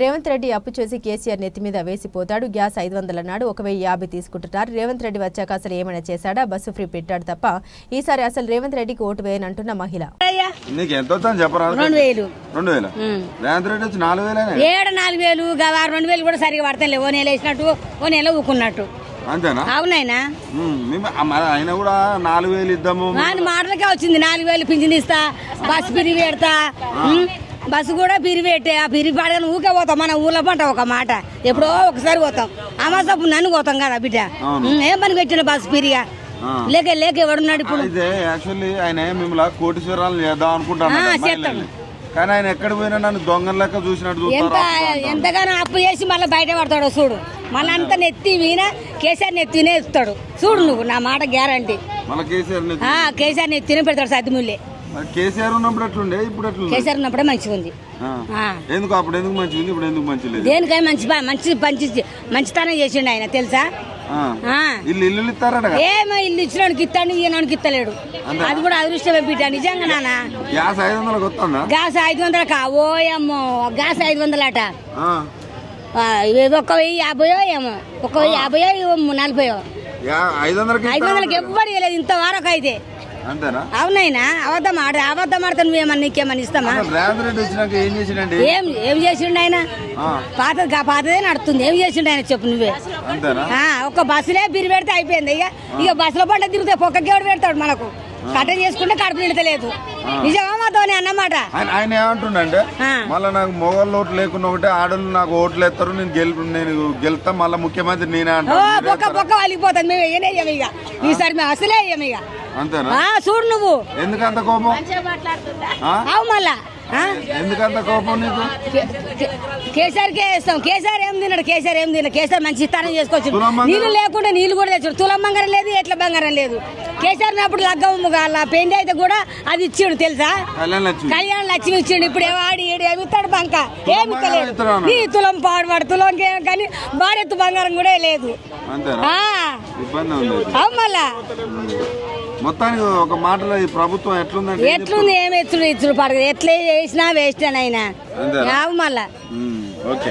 రేవంత్ రెడ్డి అప్పు చేసి కేసీఆర్ నెత్తి మీద వేసిపోతాడు. గ్యాస్ ఐదు వందల నాడు ఒక వెయ్యి యాభై తీసుకుంటున్నారు. రేవంత్ రెడ్డి వచ్చాక అసలు ఏమైనా చేశాడా? బస్సు ఫ్రీ పెట్టాడు తప్ప ఈసారి అసలు రేవంత్ రెడ్డికి ఓటు వేయనంటున్న మహిళ. ఏడు నాలుగు వేలు? రెండు వేలు కూడా సరిగా ఓ నెల వేసినట్టు ఓ నెల ఊకున్నట్టు. అంతేనా? ఆయన కూడా నాలుగు వేలు ఇద్దాము. మాటలకే వచ్చింది. నాలుగు వేలు పింఛన్ ఇస్తా బస్సు పిరిగి పెడతా బస్సు కూడా పిరిగి పెట్టే ఆ పిరిగి పడగానే ఊకే పోతాం. మన ఊర్లో పంట ఒక మాట. ఎప్పుడో ఒకసారి పోతాం. అమాసపు నన్ను పోతాం కదా బిడ్డ. ఏం పని పెట్టిన బస్సు పిరిగా. లేక లేక ఎవడున్నాడు ఇప్పుడు? అయితే యాక్చువల్లీ ఆయన మిమ్మల్ని కోటీశ్వరాలు చేద్దాం అనుకుంటాను ఆ, మహిళల్ని. కానీ ఆయన ఎక్కడ పోయినా నన్ను దొంగల లెక్క చూసినట్టు ఎంత ఎంతగానో అప్పు చేసి మళ్ళీ బయట పడతాడు చూడు. మళ్ళీ అంత నెత్తి వీణ కేసీఆర్ నెత్తినే ఇస్తాడు చూడు నువ్వు నా మాట గ్యారంటీ. కేసీఆర్ నెత్తినే పెడతాడు మరి కేసీఆర్ ఉన్నప్పుడు ఎట్లుండే? ఇప్పుడు కేసీఆర్ ఉన్నప్పుడే మంచిగా ఉంది. ఎందుకు అప్పుడు ఎందుకు మంచిగా ఉంది ఇప్పుడు ఎందుకు మంచి లేదు దేనికై మంచి మంచి మంచి మంచితనం చేసిండు ఆయన తెలుసా. ఇల్లు ఇల్లు ఇస్తారట. ఏమో ఇల్లు ఇచ్చినానికి ఇస్తాడు ఈయనకి ఇస్తలేడు. అది కూడా అదృష్టమే బిడ్డ నిజంగా నాన్న. గ్యాస్ ఐదు వందలకు వస్తుందా? గ్యాస్ ఐదు వందలకా ఓయమ్మో గ్యాస్ ఐదు వందలట. ఆ. ఆ, ఇవి ఒక వెయ్యి యాభైయో ఏమో ఒక వెయ్యి యాభైయో నలభైయో. ఐదు వందలకి ఐదు వందలకి ఇస్తారట. ఎవ్వరు ఇవ్వలేదు ఇంతవరకు అయితే. అవునైనా అబద్ధం ఆడ అబద్ధం ఆడితే నువ్వేమన్నా నీకేమన్నా ఇస్తామా? ఏం ఏం చేసిండు ఆయన? ఆ. పాతది కా- పాతదే నడుతుంది. ఏం చేసిండు ఆయన చెప్పు నువ్వే? ఆ, ఒక్క బస్సులే బిరి పెడితే అయిపోయింది. ఇక ఇక బస్సులో పంట తిరిగితే పొక్కకి ఎవడు పెడతాడు మనకు? కట్ట చేసుకుంటే కడుపు నిడతలేదు. నిజమా మాతోనే అన్నమాట? ఆయన ఆ. మళ్ళీ నాకు మొగోళ్ళు ఓట్లు లేకుండా ఒకటే ఆడోళ్ళు నాకు ఓట్లు వేస్తారు నేను గెలు నేను గెలుతా మళ్ళీ ముఖ్యమంత్రి నేనే ఓ అంటాను బొక్క బొక్క వలిగిపోతుంది మేము ఇక. ఈసారి మేము అసలే ఇక. అంతేనా? ఆ, చూడు నువ్వు. ఎందుకంత కోపం? అవు మళ్ళా ఆ? ఎందుకంత కోపం నీకు? కేసీఆర్కే వేస్తాం. కేసీఆర్ ఏం తిన్నాడు కేసీఆర్ ఏం తిన్నాడు కేసీఆర్ మంచి ఇస్తానం చేసుకోవచ్చు? నీళ్ళు లేకుండా నీళ్ళు కూడా తెచ్చాడు. తులం బంగారం లేదు ఎట్ల బంగారం లేదు. కేసీఆర్ అప్పుడు లగ్గం పెళ్ళి అయితే కూడా అది ఇచ్చిండు తెలుసా? కళ్యాణ్ లక్ష్మి. ఇచ్చిండు. ఇప్పుడు ఆడి ఏడు ఏమి ఇస్తాడు బంక. ఏమి. నీ తులం పాడువాడు తులం కానీ బాడెత్తు బంగారం కూడా లేదు. ఆ, ఇబ్బంది ఉంది. అవు మళ్ళా మొత్తానికి ఒక మాటలో ఈ ప్రభుత్వం ఎట్లుందంటే ఎట్లుంది ఏమి ఎత్తుడు ఇచ్చుడు పడదు ఎట్లా చేసినా వేస్ట్ అయినా? అవు మళ్ళా ఓకే.